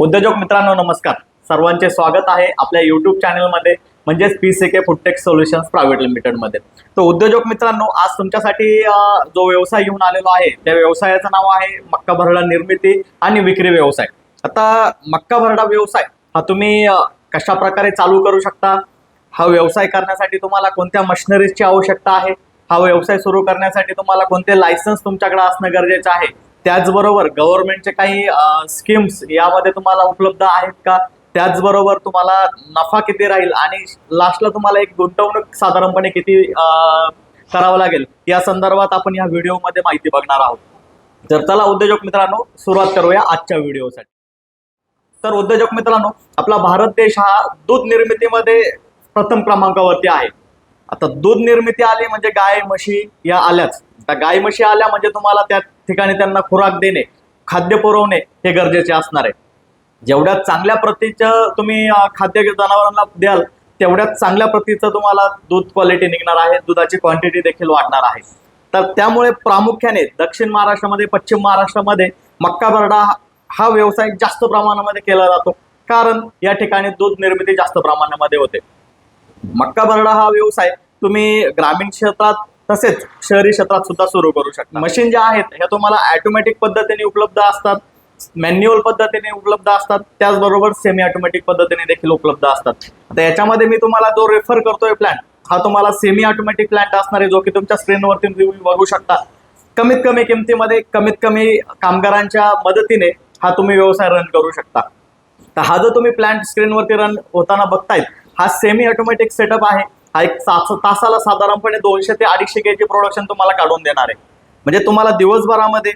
उद्योजक मित्रांनो नमस्कार. सर्वांचे स्वागत आहे आपल्या युट्यूब चॅनलमध्ये म्हणजेच P C K foodtech solutions private लिमिटेडमध्ये तर उद्योजक मित्रांनो आज तुमच्यासाठी जो व्यवसाय घेऊन आलेलो आहे त्या व्यवसायाचं नाव आहे मक्का भरडा निर्मिती आणि विक्री व्यवसाय. आता मक्का भरडा व्यवसाय हा तुम्ही कशा प्रकारे चालू करू शकता? हा व्यवसाय करण्यासाठी तुम्हाला कोणत्या मशिनरीजची आवश्यकता आहे? हा व्यवसाय सुरू करण्यासाठी तुम्हाला कोणते लायसन्स तुमच्याकडे असणं गरजेचं आहे? त्याचबरोबर गव्हर्नमेंटचे काही स्कीम्स यामध्ये तुम्हाला उपलब्ध आहेत का? त्याचबरोबर तुम्हाला नफा किती राहील? आणि लास्टला तुम्हाला एक गुंतवणूक साधारणपणे किती करावं लागेल? या संदर्भात आपण या व्हिडिओमध्ये माहिती बघणार आहोत. तर चला उद्योजक मित्रांनो सुरुवात करूया आजच्या व्हिडिओसाठी. तर उद्योजक मित्रांनो आपला भारत देश हा दूध निर्मितीमध्ये प्रथम क्रमांकावरती आहे. आता दूध निर्मिती आली म्हणजे गाय म्हशी या आल्याच. आता गाय म्हशी आल्या म्हणजे तुम्हाला त्यात ठिकाणी त्यांना खुराक देणे खाद्य पुरवणे हे गरजेचे असणार आहे. जेवढ्या चांगल्या प्रतीचं तुम्ही खाद्य जनावरांना द्याल तेवढ्याच चांगल्या प्रतीचं तुम्हाला दूध क्वालिटी निघणार आहे दुधाची क्वांटिटी देखील वाढणार आहे. तर त्यामुळे प्रामुख्याने दक्षिण महाराष्ट्रामध्ये पश्चिम महाराष्ट्रामध्ये मक्का बरडा हा- व्यवसाय जास्त प्रमाणामध्ये केला जातो. कारण या ठिकाणी दूध निर्मिती जास्त प्रमाणामध्ये होते. मक्का बरडा हा व्यवसाय तुम्ही ग्रामीण क्षेत्रात तसेच शहरी क्षेत्रात सुद्धा सुरू करू शकता. मशीन ज्या आहेत ह्या तुम्हाला ऑटोमॅटिक पद्धतीने उपलब्ध असतात. मॅन्युअल पद्धतीने उपलब्ध असतात. त्याचबरोबर सेमी ऑटोमॅटिक पद्धतीने देखील उपलब्ध असतात. आता याच्यामध्ये मी तुम्हाला जो रेफर करतोय प्लॅन हा तुम्हाला सेमी ऑटोमॅटिक प्लॅन्ट असणार आहे जो की तुमच्या स्क्रीनवरती तुम्ही बघू शकता. कमीत कमी किमतीमध्ये कमीत कमी कामगारांच्या मदतीने हा तुम्ही व्यवसाय रन करू शकता. तर हा जो तुम्ही प्लॅन्ट स्क्रीनवरती रन होताना बघतायत हा सेमी ऑटोमॅटिक सेटअप आहे. हा एक तास तासाला साधारणपणे दोनशे ते अडीचशे केजी प्रोडक्शन तुम्हाला काढून देणार आहे. म्हणजे तुम्हाला दिवसभरामध्ये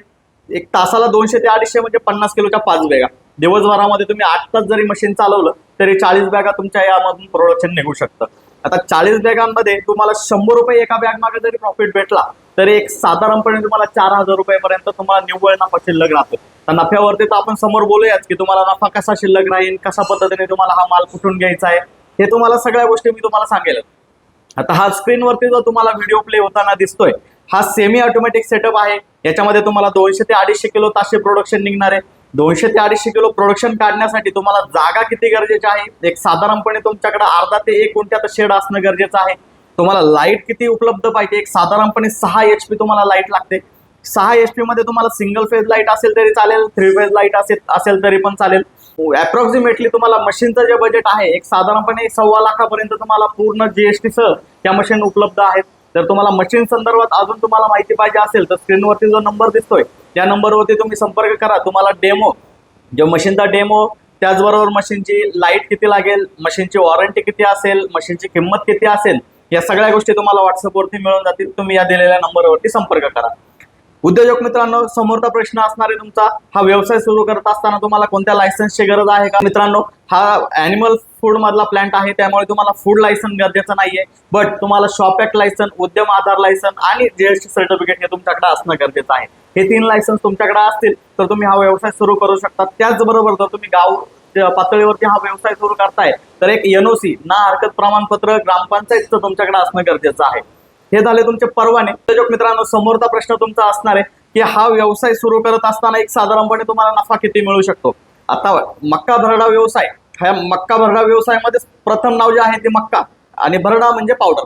एक तासाला दोनशे ते अडीचशे म्हणजे पन्नास किलोच्या पाच बॅगा. दिवसभरामध्ये तुम्ही आठ तास जरी मशीन चालवलं तरी चाळीस बॅगा तुमच्या यामधून प्रोडक्शन निघू शकतं. आता चाळीस बॅगांमध्ये तुम्हाला शंभर रुपये एका बॅग मागे जरी प्रॉफिट भेटला तरी एक साधारणपणे तुम्हाला चार हजार रुपयेपर्यंत तुम्हाला निव्वळ नफा शिल्लक राहतो. तर नफ्यावरती तर आपण समोर बोलूयाच की तुम्हाला नफा कसा शिल्लक राहील कशा पद्धतीने तुम्हाला हा माल कुठून घ्यायचा आहे हे तुम्हाला सगळ्या गोष्टी मी तुम्हाला सांगेल आता हा स्क्रीनवरती जो तुम्हाला व्हिडिओ प्ले होताना दिसतोय हा सेमी ऑटोमॅटिक सेटअप आहे. याच्यामध्ये तुम्हाला दोनशे ते अडीचशे किलो ताशे प्रोडक्शन निघणार आहे. दोनशे ते अडीचशे किलो प्रोडक्शन काढण्यासाठी तुम्हाला जागा किती गरजेची आहे? एक साधारणपणे तुमच्याकडे अर्धा ते एक कोणत्या शेड असणं गरजेचं आहे. तुम्हाला लाइट किती उपलब्ध पाहिजे? एक साधारणपणे सहा एच पी तुम्हाला लाइट लागते. सहा एच पी मध्ये तुम्हाला सिंगल फेज लाइट असेल तरी चालेल थ्री फेज लाइट असेल असेल तरी पण चालेल. अप्रॉक्सिमेटली तुम्हाला मशीनचं जे बजेट आहे एक साधारणपणे सव्वा लाखापर्यंत तुम्हाला पूर्ण जीएसटी सह त्या मशीन उपलब्ध आहेत. जर तुम्हाला मशीन संदर्भात अजून तुम्हाला माहिती पाहिजे असेल तर स्क्रीनवरती जो नंबर दिसतोय त्या नंबरवरती तुम्ही संपर्क करा. तुम्हाला डेमो जो मशीनचा डेमो त्याचबरोबर मशीनची लाइट किती लागेल मशीनची वॉरंटी किती असेल मशीनची किंमत किती असेल या सगळ्या गोष्टी तुम्हाला व्हॉट्सअपवरती मिळून जातील. तुम्ही या दिलेल्या नंबरवरती संपर्क करा. उद्योजक मित्रांनो समोरचा प्रश्न असणार आहे तुमचा. हा व्यवसाय सुरू करत असताना तुम्हाला कोणत्या लायसन्सची गरज आहे का? मित्रांनो हा अॅनिमल फूड मधला प्लांट आहे त्यामुळे तुम्हाला फूड लायसन गरजेचं नाहीये. बट तुम्हाला shop act licence Udyam Aadhaar licence आणि जीएसटी सर्टिफिकेट हे तुमच्याकडे असणं गरजेचं आहे. हे तीन लायसन्स तुमच्याकडे असतील तर तुम्ही हा व्यवसाय सुरू करू शकता. त्याचबरोबर जर तुम्ही गाव पातळीवरती हा व्यवसाय सुरू करताय तर एक एनओसी ना हरकत प्रमाणपत्र ग्रामपंचायतचं तुमच्याकडे असणं गरजेचं आहे. हे झाले तुमचे परवाने. उद्योजक मित्रांनो समोरचा प्रश्न तुमचा असणार आहे की हा व्यवसाय सुरू करत असताना एक साधारणपणे तुम्हाला नफा किती मिळू शकतो? आता मक्का भरडा व्यवसाय. ह्या मक्का भरडा व्यवसायामध्ये प्रथम नाव जे आहे ते मक्का आणि भरडा म्हणजे पावडर.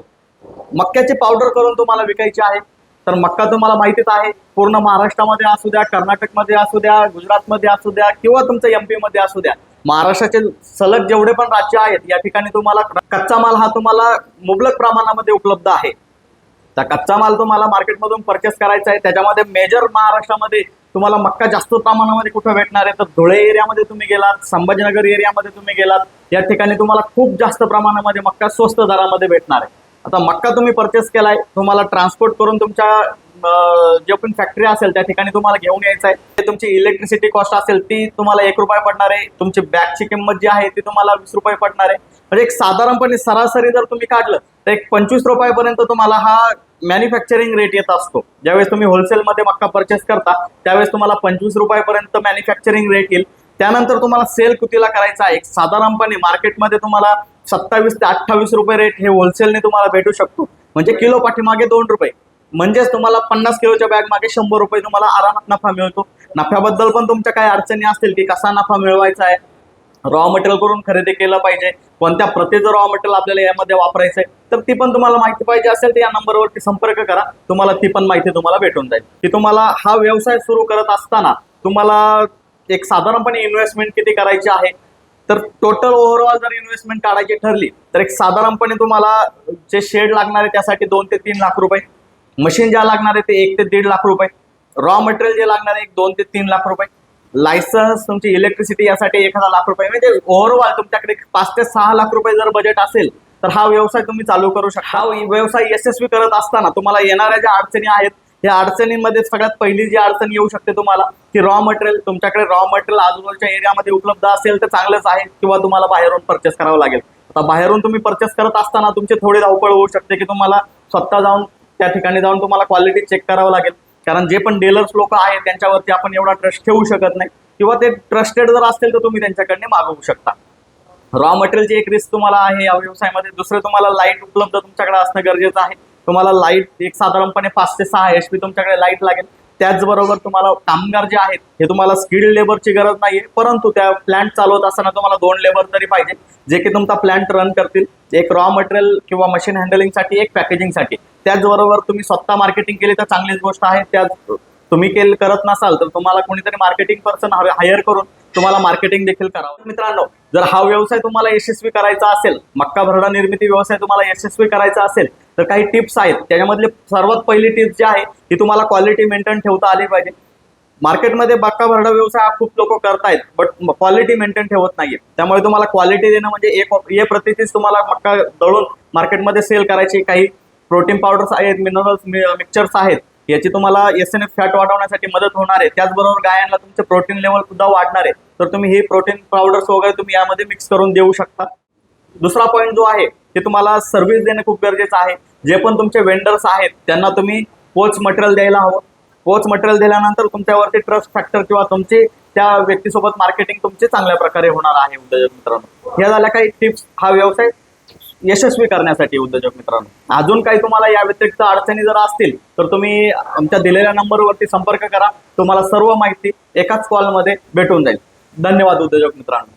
मक्क्याची पावडर करून तुम्हाला विकायची आहे. तर मक्का तुम्हाला माहितीच आहे. पूर्ण महाराष्ट्रामध्ये असू द्या कर्नाटकमध्ये असू द्या गुजरातमध्ये असू द्या किंवा तुमचं एममध्ये असू द्या. महाराष्ट्राचे सलग जेवढे पण राज्य आहेत या ठिकाणी तुम्हाला कच्चा माल हा तुम्हाला मुबलक प्रमाणामध्ये उपलब्ध आहे. त्या कच्चा माल तुम्हाला मार्केटमधून परचेस करायचा आहे. त्याच्यामध्ये मेजर महाराष्ट्रामध्ये तुम्हाला मक्का जास्त प्रमाणामध्ये कुठं भेटणार आहे? तर धुळे एरियामध्ये तुम्ही गेलात संभाजीनगर एरियामध्ये तुम्ही गेलात. या ठिकाणी तुम्हाला खूप जास्त प्रमाणामध्ये मक्का स्वस्त दरामध्ये भेटणार आहे. आता मक्का तुम्ही परचेस केलाय तुम्हाला ट्रान्सपोर्ट करून तुमच्या जे पण फॅक्टरी असेल त्या ठिकाणी तुम्हाला घेऊन यायचं आहे. तुमची इलेक्ट्रिसिटी कॉस्ट असेल ती तुम्हाला एक रुपये पडणार आहे. तुमची बॅगची किंमत जी आहे ती तुम्हाला वीस रुपये पडणार आहे. म्हणजे एक साधारणपणे सरासरी जर तुम्ही काढलं तर एक पंचवीस रुपयापर्यंत तुम्हाला हा मॅन्युफॅक्चरिंग रेट येत असतो. ज्यावेळेस तुम्ही होलसेलमध्ये मक्का परचेस करता त्यावेळेस तुम्हाला पंचवीस रुपयापर्यंत मॅन्युफॅक्चरिंग रेट येईल. त्यानंतर तुम्हाला सेल कितीला करायचा आहे. साधारणपणे मार्केटमध्ये तुम्हाला सत्तावीस ते अठ्ठावीस रुपये रेट हे होलसेलने तुम्हाला भेटू शकतो. म्हणजे किलो पाठीमागे दोन रुपये. म्हणजेच तुम्हाला पन्नास किलोच्या बॅग मागे शंभर रुपये तुम्हाला आरामात नफा मिळतो. नफ्याबद्दल पण तुमच्या काही अडचणी असतील की कसा नफा मिळवायचा आहे रॉ मटेरियल करून खरेदी केलं पाहिजे. कोणत्या प्रतीचं रॉ मटेरियल आपल्याला यामध्ये वापरायचं आहे तर ती पण तुम्हाला माहिती पाहिजे असेल तर या नंबरवरती संपर्क करा. तुम्हाला ती पण माहिती तुम्हाला भेटून जाईल. की तुम्हाला हा व्यवसाय सुरू करत असताना तुम्हाला एक साधारणपणे इन्व्हेस्टमेंट किती करायची आहे? तर टोटल ओव्हरऑल जर इन्व्हेस्टमेंट काढायची ठरली तर एक साधारणपणे तुम्हाला जे शेड लागणार आहे त्यासाठी दोन ते तीन लाख रुपये. मशीन ज्या लागणार आहे ते एक ते दीड लाख रुपये. रॉ मटेरियल जे लागणार आहे एक दोन ते तीन लाख रुपये. लायसन्स तुमची इलेक्ट्रिसिटी यासाठी एक हजार लाख रुपये. म्हणजे ओव्हरऑल तुमच्याकडे पाच ते सहा लाख रुपये जर बजेट असेल तर हा व्यवसाय तुम्ही चालू करू शकता. हा व्यवसाय यशस्वी करत असताना तुम्हाला येणाऱ्या ज्या अडचणी आहेत या अडचणींमध्ये सगळ्यात पहिली जी अडचण येऊ शकते तुम्हाला की रॉ मटेरियल तुमच्याकडे रॉ मटेरियल आजूबाजूच्या एरियामध्ये उपलब्ध असेल तर चांगलंच आहे किंवा तुम्हाला बाहेरून परचेस करावं लागेल. आता बाहेरून तुम्ही परचेस करत असताना तुमची थोडी धावपळ होऊ शकते की तुम्हाला स्वतः जाऊन त्या ठिकाणी जाऊन तुम्हाला क्वालिटी चेक करावं लागेल. कारण जे पण डेलर्स लोक आहेत त्यांच्यावरती आपण एवढा ट्रस्ट ठेवू शकत नाही. किंवा ते ट्रस्टेड जर असतील तर तुम्ही त्यांच्याकडनं मागवू शकता. रॉ मटेरियलची एक रिस्क तुम्हाला आहे या व्यवसायामध्ये. दुसरं तुम्हाला लाइट उपलब्ध तुमच्याकडे असणं गरजेचं आहे. तुम्हाला लाइट एक साधारणपणे पाच ते सहा एच पी तुमच्याकडे लाइट लागेल. त्याचबरोबर तुम्हाला कामगार जे आहेत हे तुम्हाला स्किल्ड लेबरची गरज नाहीये परंतु त्या प्लांट चालवत असताना तुम्हाला दोन लेबर तरी पाहिजे जे की तुमचा प्लांट रन करतील. एक रॉ मटेरियल किंवा मशीन हँडलिंगसाठी एक पॅकेजिंगसाठी त्याचबरोबर तुम्ही स्वतः मार्केटिंग केली तर चांगलीच गोष्ट आहे. त्याच तुम्ही केल करत नसाल तर तुम्हाला कोणीतरी मार्केटिंग पर्सन हायर करून तुम्हाला मार्केटिंग देखील करावं. मित्रांनो जर हा व्यवसाय तुम्हाला यशस्वी करायचा असेल मक्का भरडा निर्मिती व्यवसाय तुम्हाला यशस्वी करायचा असेल तर काही टिप्स आहेत. त्याच्यामधले सर्वात पहिली टिप्स जी आहे ती तुम्हाला क्वालिटी मेंटेन ठेवता आली पाहिजे. मार्केटमध्ये बक्का भरडा व्यवसाय हा खूप लोक करतायत बट क्वालिटी मेंटेन ठेवत नाहीये. त्यामुळे तुम्हाला क्वालिटी देणं म्हणजे एक ये प्रतीचीच तुम्हाला मक्का दळून मार्केटमध्ये सेल करायची. काही प्रोटीन पावडर्स आहेत मिनरल्स मिक्सचर्स आहेत. याची तुम्हाला एस एन एफ फॅट वाढवण्यासाठी मदत होणार आहे. त्याचबरोबर गायांना तुमचे प्रोटीन लेवल सुद्धा वाढणार आहे. तर तुम्ही हे प्रोटीन पावडर्स वगैरे तुम्ही यामध्ये मिक्स करून देऊ शकता. दुसरा पॉईंट जो आहे ते तुम्हाला सर्व्हिस देणं खूप गरजेचं आहे. जे पण तुमचे वेंडर्स आहेत त्यांना तुम्ही पोच मटेरियल द्यायला हवं. पोच मटेरियल दिल्यानंतर तुमच्यावरती ट्रस्ट फॅक्टर किंवा तुमचे त्या व्यक्तीसोबत मार्केटिंग तुमचे चांगल्या प्रकारे होणार आहे उद्योजक मित्रांनो. ह्या झाल्या काही टिप्स हा व्यवसाय यशस्वी करण्यासाठी उद्योजक मित्रांनो. अजून काही तुम्हाला या व्यतिरिक्त अडचणी जर असतील तर तुम्ही आमच्या दिलेल्या नंबरवरती संपर्क करा. तुम्हाला सर्व माहिती एकाच कॉलमध्ये भेटून जाईल. धन्यवाद उद्योजक मित्रांनो.